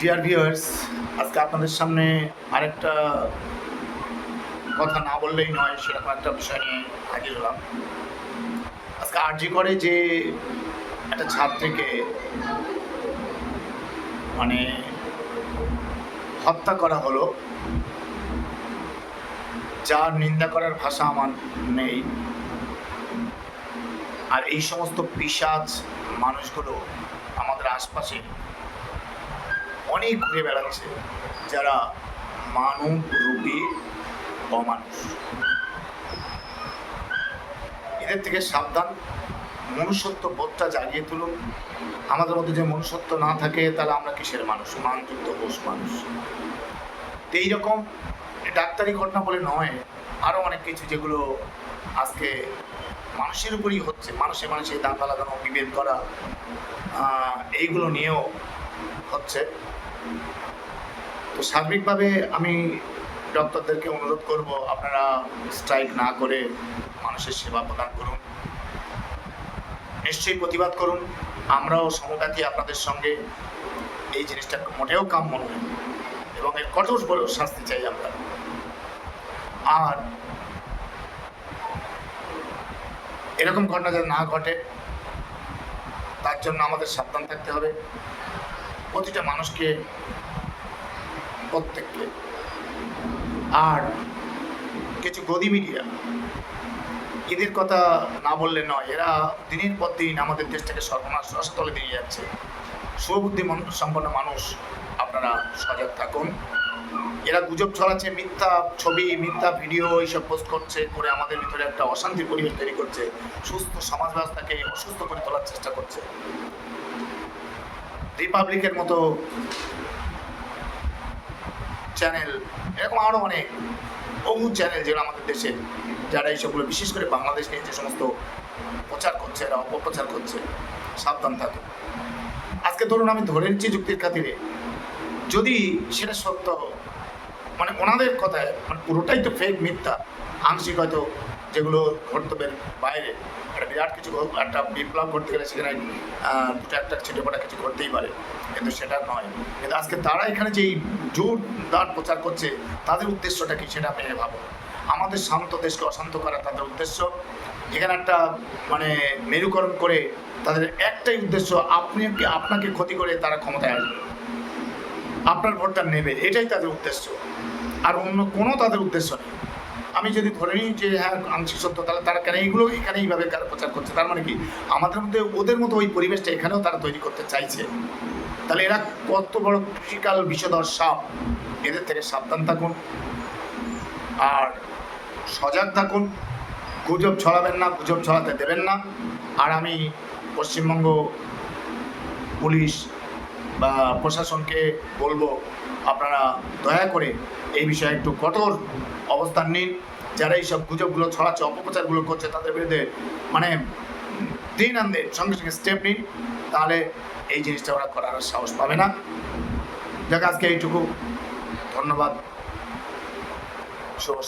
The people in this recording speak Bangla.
ডিয়ার ভিউয়ার্স আজকে আপনাদের সামনে আরেকটা কথা না বললেই নয়, সেরকম একটা বিষয় নিয়ে হাজির হলাম। আজকে আরজি করে যে একটা ছাত্রীকে মানে হত্যা করা হলো, যার নিন্দা করার ভাষা আমার নেই। আর এই সমস্ত পিসাজ মানুষগুলো আমাদের আশপাশে অনেক ঘুরে বেড়াচ্ছে যারা মানব রূপী অমানুষ। এদের থেকে সাবধান, মনুষ্যত্ব বোধটা জাগিয়ে তুলুন। আমাদের মধ্যে যে মনুষ্যত্ব না থাকে, তাহলে আমরা কিসের মানুষ? মানযুক্ত পোষ মানুষ। তো এইরকম ডাক্তারি ঘটনা বলে নয় আরও অনেক কিছু যেগুলো আজকে মানুষের উপরই হচ্ছে। মানুষে মানুষে দাঙ্গা লাগানো বিভেদ করা এইগুলো নিয়েও হচ্ছে। তো সার্বিকভাবে আমি ডক্টরদেরকে অনুরোধ করব, আপনারা স্ট্রাইক না করে মানুষের সেবা প্রদান করুন। নিশ্চয়ই প্রতিবাদ করুন। আমরাও সমব্যাথী আপনাদের সঙ্গে এই জিনিসটা মোটেও কাম্য নয় এবং এর কঠোর শাস্তি চাই আমরা। আর এরকম ঘটনা যেন না ঘটে, তার জন্য আমাদের সাবধান থাকতে হবে। প্রতিটা মানুষকে প্রত্যেককে। আর কিছু গদি মিডিয়া, এদের কথা না বললে নয়, এরা দিনের পর দিন আমাদের দেশটাকে সর্বনাশ রসতলে দিয়ে যাচ্ছে। সুবুদ্ধি সম্পন্ন মানুষ, আপনারা সজাগ থাকুন। এরা গুজব ছড়াচ্ছে, মিথ্যা ছবি, মিথ্যা ভিডিও এইসব পোস্ট করছে, করে আমাদের ভিতরে একটা অশান্তির পরিবেশ তৈরি করছে। সুস্থ সমাজ ব্যবস্থাকে অসুস্থ করে তোলার চেষ্টা করছে। রিপাবলিকের মতো চ্যানেল এরকম আরও অনেক বহু চ্যানেল যেগুলো আমাদের দেশে, যারা এইসবগুলো বিশেষ করে বাংলাদেশ নিয়ে যে সমস্ত প্রচার করছে, এরা অপপ্রচার করছে, সাবধান থাকুন। আজকে ধরুন আমি ধরে নিচ্ছি যুক্তির খাতিরে, যদি সেটা সত্য মানে ওনাদের কথায় মানে পুরোটাই তো ফেক মিথ্যা, আংশিক হয়তো যেগুলো কর্তব্যের বাইরে। একটা বিরাট কিছু একটা বিপ্লব করতে গেলে সেখানে দুটো একটা ছিটেফোটা কিছু করতেই পারে। কিন্তু সেটা নয়। কিন্তু আজকে তারা এখানে যেই জোর দাঁড় প্রচার করছে, তাদের উদ্দেশ্যটা কি সেটা আপনি ভাবুন আমাদের শান্ত দেশকে অশান্ত করা তাদের উদ্দেশ্য। এখানে একটা মানে মেরুকরণ করে তাদের একটাই উদ্দেশ্য, আপনি আপনাকে ক্ষতি করে তারা ক্ষমতায় আসবে। আপনার ভোটটা নেবে, এটাই তাদের উদ্দেশ্য। আর অন্য কোনো তাদের উদ্দেশ্য নেই। আমি যদি ধরে নিই যে হ্যাঁ আংশিক সত্য, তাহলে তারা কেন এইগুলো এখানে এইভাবে প্রচার করছে? তার মানে কি? আমাদের মধ্যে, ওদের মতো ওই পরিবেশটা এখানেও তারা তৈরি করতে চাইছে। তাহলে এরা কত বড় কৃষিকাল বিষধর সাপ? এদের থেকে সাবধান থাকুন। আর সজাগ থাকুন। গুজব ছড়াবেন না, গুজব ছড়াতে দেবেন না। আর আমি পশ্চিমবঙ্গ পুলিশ বা প্রশাসনকে বলব, আপনারা দয়া করে এই বিষয়ে একটু কঠোর অবস্থান নিন। যারা এইসব গুজবগুলো ছড়াচ্ছে, অপপ্রচারগুলো করছে, তাদের বিরুদ্ধে মানে দিন আনতে সঙ্গে সঙ্গে স্টেপ নিন। তাহলে এই জিনিসটা ওরা করার সাহস পাবে না। যাক, আজকে এইটুকু। ধন্যবাদ। শুভ